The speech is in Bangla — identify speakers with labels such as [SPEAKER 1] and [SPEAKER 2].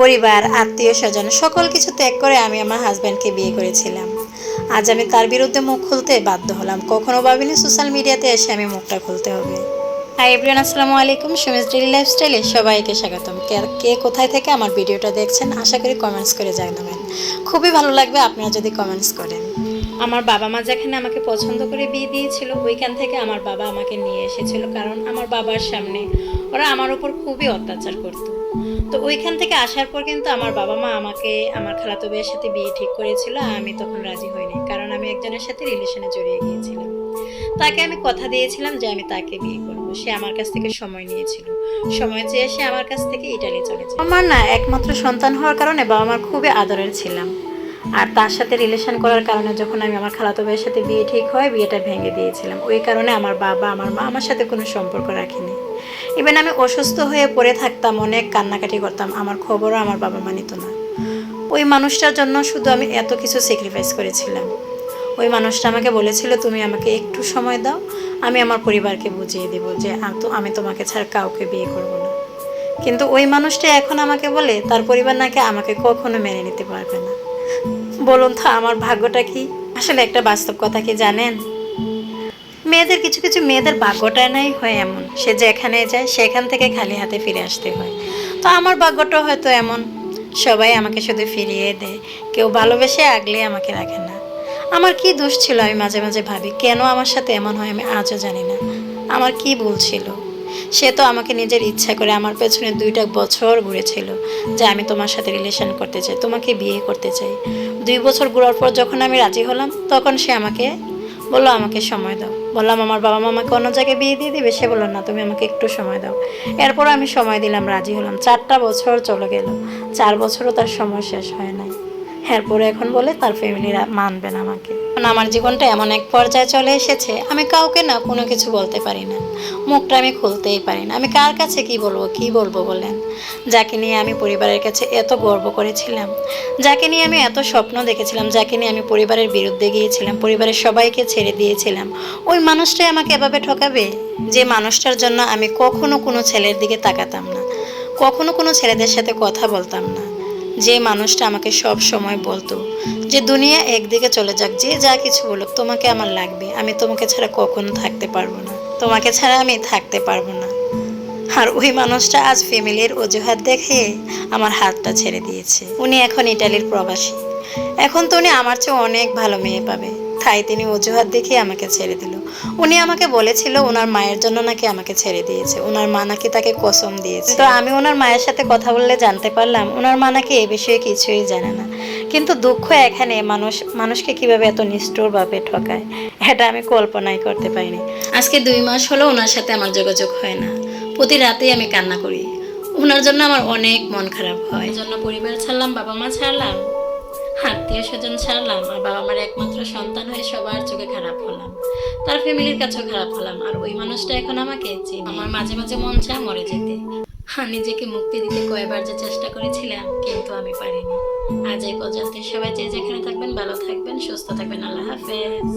[SPEAKER 1] পরিবার, আত্মীয় স্বজন, সকল কিছু ত্যাগ করে আমি আমার হাজব্যান্ডকে বিয়ে করেছিলাম। আজ আমি তার বিরুদ্ধে মুখ খুলতে বাধ্য হলাম। কখনো ভাবিনি সোশ্যাল মিডিয়াতে এসে আমি মুখটা খুলতে হবে। হাই এভরিওয়ান আসসালামু আলাইকুম। সুমিস ডেলি লাইফস্টাইলে সবাইকে স্বাগতম। কে কে কোথায় থেকে আমার ভিডিওটা দেখছেন, আশা করি কমেন্টস করে জানাবেন। খুবই ভালো লাগবে আপনারা যদি কমেন্টস করেন। আমার বাবা মা যেখানে আমাকে পছন্দ করে বিয়ে দিয়েছিল, ওইখান থেকে আমার বাবা আমাকে নিয়ে এসেছিল। কারণ আমার বাবার সামনে ওরা আমার উপর খুবই অত্যাচার করতো। তো ওইখান থেকে আসার পর কিন্তু আমার বাবা মা আমাকে, আমার খালাতো ভাইয়ের সাথে বিয়ে ঠিক করেছিল আমি তখন রাজি হইনি, কারণ আমি একজনের সাথে রিলেশনে জড়িয়ে গিয়েছিলাম। তাকে আমি কথা দিয়েছিলাম যে আমি তাকে বিয়ে করব, সে আমার কাছ থেকে সময় নিয়েছিল। সময় চেয়ে সে আমার কাছ থেকে ইটালি চলে যায়। আমার না একমাত্র সন্তান হওয়ার কারণে বাবা মার খুবই আদরের ছিলাম। আর তার সাথে রিলেশন করার কারণে যখন আমি আমার খালাতো ভাইয়ের সাথে বিয়ে ঠিক হয়, বিয়েটা ভেঙে দিয়েছিলাম। ওই কারণে আমার বাবা, আমার মা আমার সাথে কোনো সম্পর্ক রাখেনি। ইভেন আমি অসুস্থ হয়ে পড়ে থাকতাম, অনেক কান্নাকাটি করতাম। আমার খবরও আমার বাবা মানিত না। ওই মানুষটার জন্য শুধু আমি এত কিছু স্যাক্রিফাইস করেছিলাম। ওই মানুষটা আমাকে বলেছিল, তুমি আমাকে একটু সময় দাও, আমি আমার পরিবারকে বুঝিয়ে দেবো যে আমি তোমাকে ছাড়া কাউকে বিয়ে করব না। কিন্তু ওই মানুষটা এখন আমাকে বলে, তার পরিবার নাকি আমাকে কখনো মেনে নিতে পারবে না। বলুন তো, আমার ভাগ্যটা কি? আসলে একটা বাস্তব কথা কি জানেন? মেয়েদের কিছু কিছু মেয়েদের ভাগ্যটা নাই হয় এমন। সে যেখানে যায়, সেখান থেকে খালি হাতে ফিরে আসতে হয়। তো আমার ভাগ্যটা হয়তো এমন। সবাই আমাকে শুধু ফিরিয়ে দেয়। কেউ ভালোবেসে আগলে আমাকে রাখে না। আমার কি দোষ ছিল আমি মাঝে মাঝে ভাবি, কেন আমার সাথে এমন হয় আমি আজও জানি না। আমার কি ভুল ছিল? সে তো আমাকে নিজের ইচ্ছা করে আমার পেছনে দুইটা বছর ঘুরেছিল যে আমি তোমার সাথে রিলেশন করতে চাই, তোমাকে বিয়ে করতে চাই। দুই বছর ঘুরার পর যখন আমি রাজি হলাম, তখন সে আমাকে বলল, আমাকে সময় দাও। বললাম, আমার বাবা মা আমাকে অন্য জায়গায় বিয়ে দিয়ে দিবে? সে বলল, না, তুমি আমাকে একটু সময় দাও। এরপর আমি সময় দিলাম, রাজি হলাম। চারটা বছর চলে গেল। চার বছরও তার সময় শেষ হয় নাই। এরপরে এখন বলে, তার ফ্যামিলিরা মানবে না আমাকে। কারণ আমার জীবনটা এমন এক পর্যায়ে চলে এসেছে, আমি কাউকে না কোনো কিছু বলতে পারি না। মুখটা আমি খুলতেই পারি না। আমি কার কাছে কি বলব কি বলব বলেন? যাকে নিয়ে আমি পরিবারের কাছে এত গর্ব করেছিলাম, যাকে নিয়ে আমি এত স্বপ্ন দেখেছিলাম, যাকে নিয়ে আমি পরিবারের বিরুদ্ধে গিয়েছিলাম, পরিবারের সবাইকে ছেড়ে দিয়েছিলাম, ওই মানুষটাই আমাকে এভাবে ঠকাবে? যে মানুষটার জন্য আমি কখনো কোনো ছেলের দিকে তাকাতাম না, কখনো কোনো ছেলেদের সাথে কথা বলতাম না। যে মানুষটা আমাকে সব সময় বলতো যে, দুনিয়া একদিকে চলে যাক, যে যা কিছু বলুক, তোমাকে আমার লাগবে। আমি তোমাকে ছাড়া কখনো থাকতে পারব না। তোমাকে ছাড়া আমি থাকতে পারব না। আর ওই মানুষটা আজ ফ্যামিলির অজুহাত দেখে আমার হাতটা ছেড়ে দিয়েছে। উনি এখন ইটালির প্রবাসী। এখন তো উনি আমার চেয়ে অনেক ভালো মেয়ে পাবে। তাই তিনি অজুহাত দেখে আমাকে ছেড়ে দিল। উনি আমাকে বলেছিল ওনার মায়ের জন্য নাকি আমাকে ছেড়ে দিয়েছে। ওনার মা নাকি তাকে কসম দিয়েছে। তো আমি ওনার মায়ের সাথে কথা বললে জানতে পারলাম, ওনার মা নাকি এ বিষয়ে কিছুই জানে না। কিন্তু দুঃখ এখানে মানুষ, মানুষকে কীভাবে এত নিষ্ঠুরভাবে ঠকায়, এটা আমি কল্পনাই করতে পারিনি। আজকে দুই মাস হলো ওনার সাথে আমার যোগাযোগ হয় না। প্রতি রাতেই আমি কান্না করি। ওনার জন্য আমার অনেক মন খারাপ হয়। জন্য পরিবার ছাড়লাম, বাবা মা ছাড়লাম। আত্মীয় স্বজন ছাড়লাম আর বাবা মার একমাত্র সন্তান হয়ে সবার চোখে খারাপ হলাম। তার ফ্যামিলির কাছেও খারাপ হলাম আর ওই মানুষটা এখন আমাকে যে আমার মাঝে মাঝে মন চায় মরে যেতে। হ্যাঁ নিজেকে মুক্তি দিতে কয়েকবার যে চেষ্টা করেছিলাম কিন্তু আমি পারিনি। আজ এই পর্যন্ত সবাই যে যেখানে থাকবেন, ভালো থাকবেন, সুস্থ থাকবেন। আল্লাহ হাফেজ।